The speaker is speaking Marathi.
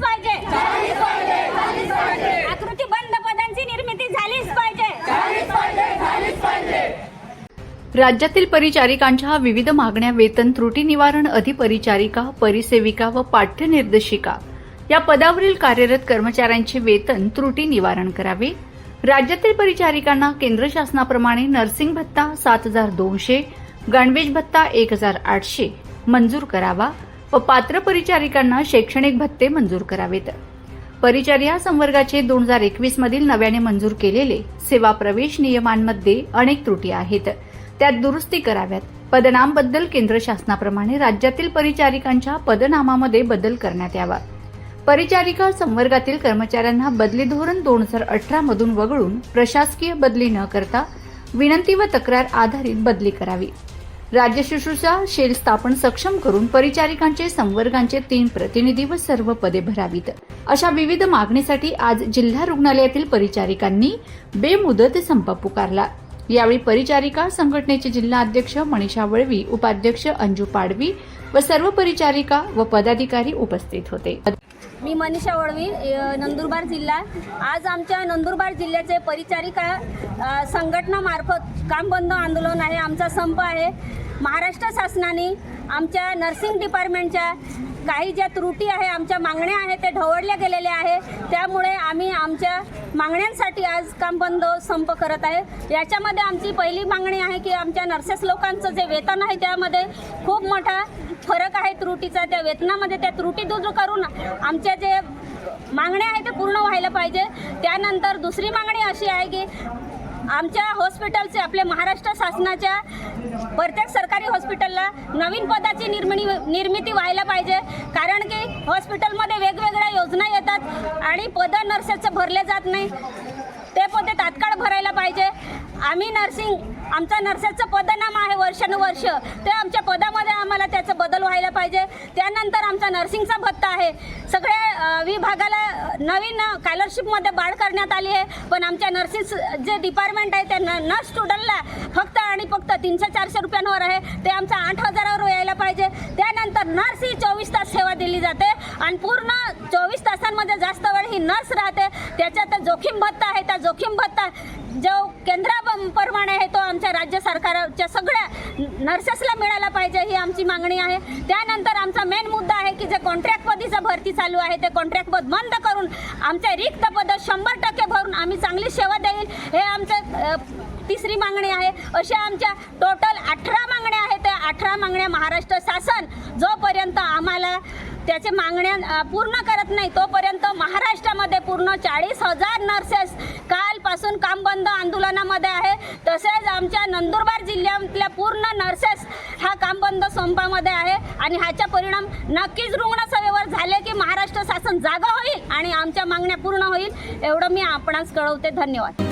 पाहिजे. पदांची निर्मिती झालीच पाहिजे. राज्यातील परिचारिकांच्या विविध मागण्या वेतन त्रुटी निवारण अधिपरिचारिका परिसेविका व पाठ्यनिर्देशिका. या पदावरील कार्यरत कर्मचाऱ्यांचे वेतन त्रुटी निवारण करावे. राज्यातील परिचारिकांना केंद्र शासनाप्रमाणे नर्सिंग भत्ता सात हजार दोनशे गणवेश भत्ता एक हजार आठशे मंजूर करावा. व पात्र परिचारिकांना शैक्षणिक भत्ते मंजूर करावेत. परिचर्या संवर्गाचे दोन हजार एकवीस मधील नव्याने मंजूर केलेले सेवा प्रवेश नियमांमध्ये अनेक त्रुटी आहेत. त्यात दुरुस्ती कराव्यात. पदनामबद्दल केंद्र शासनाप्रमाणे राज्यातील परिचारिकांच्या पदनामामध्ये बदल करण्यात यावा. परिचारिका संवर्गातील कर्मचाऱ्यांना बदली धोरण दोन हजार अठरा मधून वगळून प्रशासकीय बदली न करता विनंती व तक्रार आधारित बदली करावी. राज्य शुश्रूषा शेल स्थापन सक्षम करून परिचारिकांचे संवर्गांचे तीन प्रतिनिधी व सर्व पदे भरावीत. अशा विविध मागणीसाठी आज जिल्हा रुग्णालयातील परिचारिकांनी बेमुदत संप पुकारला. यावेळी परिचारिका संघटनेचे जिल्हा अध्यक्ष मनीषा वळवी उपाध्यक्ष अंजू पाडवी व सर्व परिचारिका व पदाधिकारी उपस्थित होते. मी मनीषा वळवी नंदुरबार जिल्हा. आज आमच्या नंदुरबार जिल्ह्याचे परिचारिका संघटनामार्फत काम बंद आंदोलन आहे. आमचा संप आहे. महाराष्ट्र शासनाने आमच्या नर्सिंग डिपार्टमेंटच्या काही ज्या त्रुटी आहे आमच्या मागण्या आहेत ते ढवळल्या गेलेल्या आहे. त्यामुळे आम्ही आमच्या मागण्यांसाठी आज काम बंद संप करत आहे. याच्यामध्ये आमची पहिली मागणी आहे की आमच्या नर्सेस लोकांचं जे वेतन आहे त्यामध्ये खूप मोठा फरक आहे त्रुटीचा. त्या वेतनामध्ये त्या त्रुटी दूर करून आमच्या जे मागण्या आहेत ते पूर्ण व्हायला पाहिजे. त्यानंतर दुसरी मागणी अशी आहे की आमच्या हॉस्पिटलचे आपल्या महाराष्ट्र शासनाच्या प्रत्येक सरकारी हॉस्पिटलला नवीन पदाची निर्मिणी निर्मिती व्हायला पाहिजे. कारण की हॉस्पिटलमध्ये वेगवेगळ्या योजना येतात आणि पदं नर्सेसचं भरले जात नाही. ते पदे तात्काळ भरायला पाहिजे. आम्ही नर्सिंग आमचा नर्सेसचं पदनाम आहे वर्षानुवर्ष. ते आमच्या पदामध्ये आम्हाला त्याचं बदल व्हायला पाहिजे. त्यानंतर आमचा नर्सिंगचा भत्ता आहे. सगळ्या विभागाला नवीन स्कॉलरशिपमध्ये वाढ करण्यात आली आहे. पण आमच्या नर्सिस जे डिपार्टमेंट आहे त्या न नर्स स्टुडंटला फक्त आणि फक्त तीनशे चारशे रुपयांवर आहे. ते आमचा आठ हजारावर यायला पाहिजे. त्यानंतर नर्स ही चोवीस तास सेवा दिली जाते. आणि पूर्ण चोवीस तासांमध्ये जास्त वेळ ही नर्स राहते. त्याच्यात जोखीम भत्ता आहे. त्या जोखीम भत्ता जो केंद्राप्रमाणे आहे तो आमच्या राज्य सरकारच्या सगळ्या नर्सेसला मिळायला पाहिजे ही आमची मागणी आहे. त्यानंतर आमचा मेन मुद्दा की जे कॉन्ट्रॅक्ट पदीचं भरती चालू आहे ते कॉन्ट्रॅक्ट पद बंद करून आमच्या रिक्त पद शंभर टक्के भरून आम्ही चांगली सेवा देईल हे आमचं तिसरी मागणी आहे. अशा आमच्या टोटल अठरा मागण्या आहेत. त्या अठरा मागण्या महाराष्ट्र शासन जोपर्यंत आम्हाला त्याचे मागण्या पूर्ण करत नाही तोपर्यंत महाराष्ट्रामध्ये पूर्ण चाळीस हजार नर्सेस कालपासून काम बंद आंदोलनामध्ये आहे. तसेच आमच्या नंदुरबार जिल्ह्यातल्या पूर्ण नर्सेस हा काम बंद संपामध्ये आहे. आणि ह्याचा परिणाम नक्कीच रुग्णसेवेवर झाले की महाराष्ट्र शासन जागा होईल आणि आमच्या मागण्या पूर्ण होईल एवढं मी आपणास कळवते. धन्यवाद.